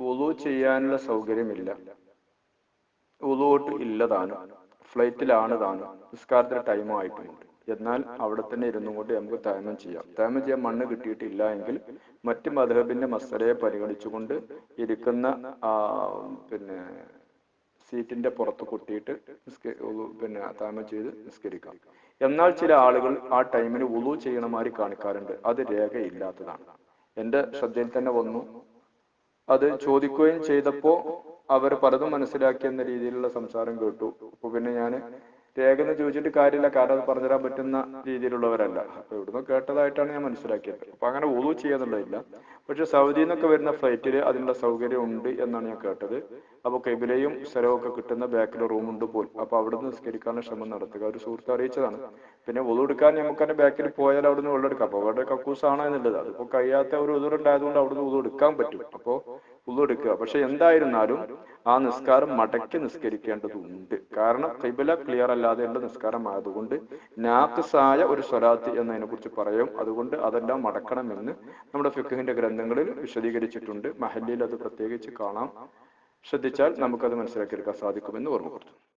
ഉളു ചെയ്യാനുള്ള സൗകര്യമില്ല. ഉളുവോട്ട് ഇല്ലതാനും ഫ്ലൈറ്റിലാണ് താനും നിസ്കാരത്തിന് ടൈം ആയിട്ടുമുണ്ട്. എന്നാൽ അവിടെ തന്നെ ഇരുന്നു കൊണ്ട് നമുക്ക് തയമം ചെയ്യാം. തയമം ചെയ്യാൻ മണ്ണ് കിട്ടിയിട്ടില്ല എങ്കിൽ മറ്റ് മധുഹബിന്റെ മസലയെ പരിഗണിച്ചുകൊണ്ട് ഇരിക്കുന്ന പിന്നെ സീറ്റിന്റെ പുറത്ത് കൊട്ടിയിട്ട് പിന്നെ താമം ചെയ്ത് നിസ്കരിക്കാം. എന്നാൽ ചില ആളുകൾ ആ ടൈമിന് ഉളു ചെയ്യണ മാതിരി കാണിക്കാറുണ്ട്. അത് രേഖയില്ലാത്തതാണ്. എന്റെ ശ്രദ്ധയിൽ തന്നെ വന്നു. അത് ചോദിക്കുകയും ചെയ്തപ്പോ അവർ പലതും മനസ്സിലാക്കി എന്ന രീതിയിലുള്ള സംസാരം കേട്ടു. അപ്പൊ പിന്നെ ഞാൻ രേഖ എന്ന് ചോദിച്ചിട്ട് കാര്യമില്ല കാരണം അത് പറഞ്ഞുതരാൻ പറ്റുന്ന രീതിയിലുള്ളവരല്ല. അപ്പൊ ഇവിടുന്ന് കേട്ടതായിട്ടാണ് ഞാൻ മനസ്സിലാക്കിയത്. അപ്പൊ അങ്ങനെ ഊതു ചെയ്യാന്നുള്ളതില്ല. പക്ഷെ സൗദിയിൽ നിന്നൊക്കെ വരുന്ന ഫ്ലൈറ്റിൽ അതിനുള്ള സൗകര്യം ഉണ്ട് എന്നാണ് ഞാൻ കേട്ടത്. അപ്പൊ കെബിലയും സ്ഥലവും ഒക്കെ കിട്ടുന്ന ബാക്കിൽ റൂമുണ്ട് പോലും. അപ്പൊ അവിടുന്ന് നിസ്കരിക്കാനുള്ള ശ്രമം നടത്തുക. ഒരു സുഹൃത്ത് അറിയിച്ചതാണ്. പിന്നെ വുളു എടുക്കാൻ നമുക്ക് തന്നെ ബാക്കിൽ പോയാൽ അവിടുന്ന് വെള്ളം എടുക്കാം. അപ്പൊ അവിടെ കക്കൂസാണ് എന്നുള്ളത്. അതിപ്പോ കഴിയാത്ത ഒരു ഉതുറുണ്ടായതുകൊണ്ട് അവിടുന്ന് വുളു എടുക്കാൻ പറ്റും. അപ്പോ വുളു എടുക്കുക. പക്ഷെ എന്തായിരുന്നാലും ആ നിസ്കാരം മടക്കി നിസ്കരിക്കേണ്ടതുണ്ട്. കാരണം കൈബല ക്ലിയർ അല്ലാതെ ഉള്ള നിസ്കാരം ആയതുകൊണ്ട് നാക്സായ ഒരു സ്വലാത്ത് എന്നതിനെ കുറിച്ച് പറയും. അതുകൊണ്ട് അതെല്ലാം മടക്കണമെന്ന് നമ്മുടെ ഫിഖഹിന്റെ ഗ്രന്ഥങ്ങളിൽ വിശദീകരിച്ചിട്ടുണ്ട്. മഹല്ലിൽ അത് പ്രത്യേകിച്ച് കാണാം. ശ്രദ്ധിച്ചാൽ നമുക്കത് മനസ്സിലാക്കിയെടുക്കാൻ സാധിക്കുമെന്ന് ഓർമ്മപ്പെടുത്തുന്നു.